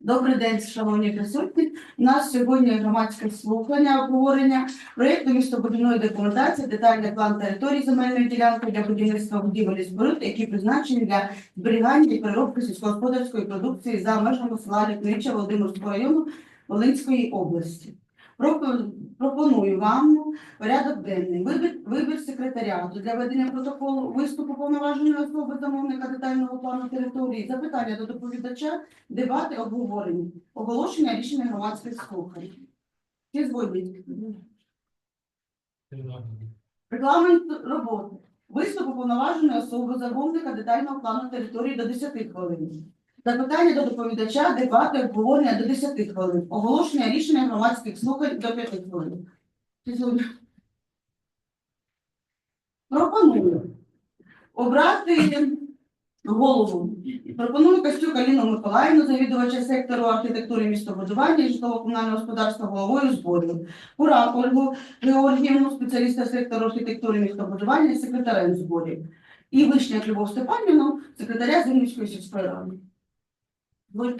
Добрий день, шановні присутні. У нас сьогодні громадське слухання обговорення проєкту містобудівної документації, детальний план території земельної ділянки для будівництва будівель споруд, які призначені для зберігання і переробки сільськогосподарської продукції за межами села Лікнича Володимирського району Волинської області. Пропо- Пропоную вам порядок денний. Вибір, вибір секретаріату для ведення протоколу виступу повноваженої особи замовника детального плану території, запитання до доповідача, дебати, обговорення, оголошення рішення громадських слухань. Всі згодні? Регламент роботи. Виступ уповноваженої особи замовника детального плану території до 10 хвилин. Запитання до доповідача, дебати, обговорення до 10 хвилин. Оголошення рішення громадських слухань до 5 хвилин. Пропоную обрати голову. Пропоную Костюк Аліну Миколаївну, завідувача сектору архітектури містобудування і житлово-комунального господарства головою зборів. Курак Ольгу Георгіївну, спеціаліста сектору архітектури містобудування і секретарем зборів. І Вишняк Любов Степанівну, секретаря Зимівської сільської ради. Ви-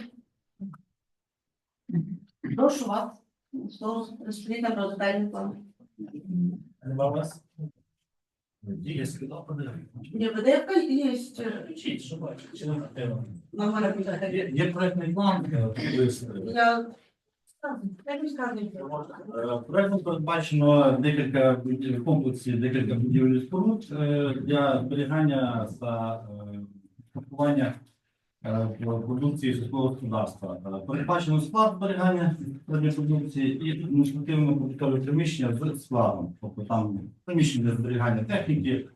Прошу вас. Слово розповідь про детальний план. Вас? Є, сказав, подивись. Ні, ВДФ є Вчіть, що бачите, чи не треба? на. Є- Є проектний план, е, виставлений. Я як ви? Е, Проектом передбачено декілька будів- комплексів, декілька будівель і споруд е, для зберігання та е, пакування е, продукції сільського господарства. Е, Передбачено склад зберігання продукції і адміністративно побутове приміщення з складом, тобто там приміщення для зберігання техніки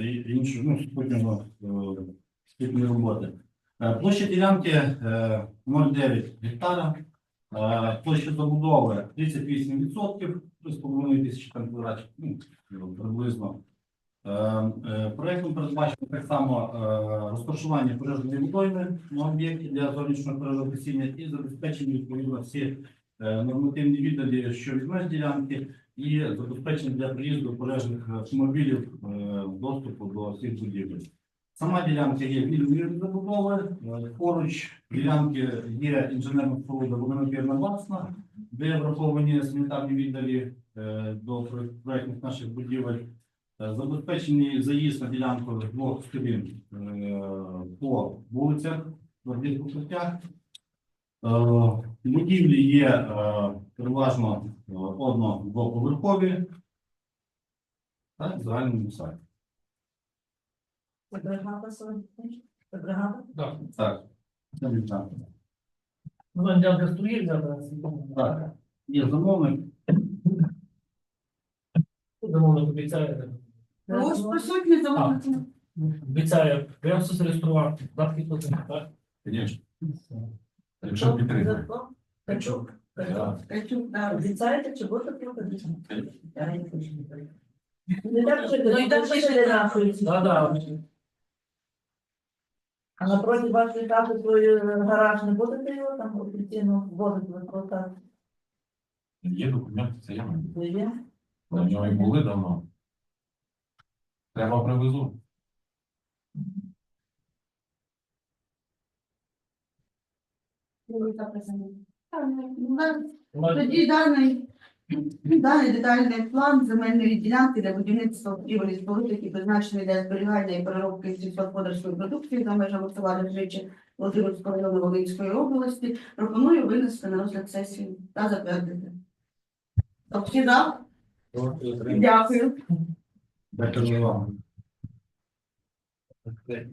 і- іншого ну, супутнього е, спільної роботи. Е, Площа ділянки е, 0,9 гектара. Е, Площа забудови 38%, 3,5 тисячі квадратів, ну, приблизно. Е, е, Проектом передбачено так само е, розташування пожежної водойми на об'єкті для зовнішнього пожежогасіння і забезпечення відповідно всі нормативні віддалі, що від меж ділянки, і забезпечення для приїзду пожежних автомобілів доступу до всіх будівель. Сама ділянка є вільною забудови. Поруч ділянки є інженерна споруда водонапірна власна, де враховані санітарні віддалі до про- проектних наших будівель. Е, Забезпечений заїзд на ділянку двох сторін е, по вулицях, твердих покриттях. Е, Будівлі є переважно одно-двоповерхові. Так, в загальному сайті. Це бригада сьогодні? Це бригада? Так. Це відтак. Ну, там ділянка стоїть, Так. Є замовник. Замовник обіцяє. Ось присутні замовники. Обіцяє прямо все зареєструвати. Завтра хто так? Звісно. Якщо підтримує. Качук. Так. Качук, да. Обіцяєте, чи буде приходити? Я не хочу не прийти. Не Ну, так, що не так, що не рахується. Да, да. А напроти вашої хати свій гараж не будете його там офіційно вводити в експлуатацію? Є документи, це є. То є? На нього і були давно. Треба привезу. Тоді даний, даний детальний план земельної ділянки для будівництва будівель і споруд, які призначені для зберігання і переробки сільськогосподарської продукції за межами села Лежичі Володимирського району Волинської області, пропоную винести на розгляд сесії та затвердити. Тобто, за? Дякую. Дякую вам.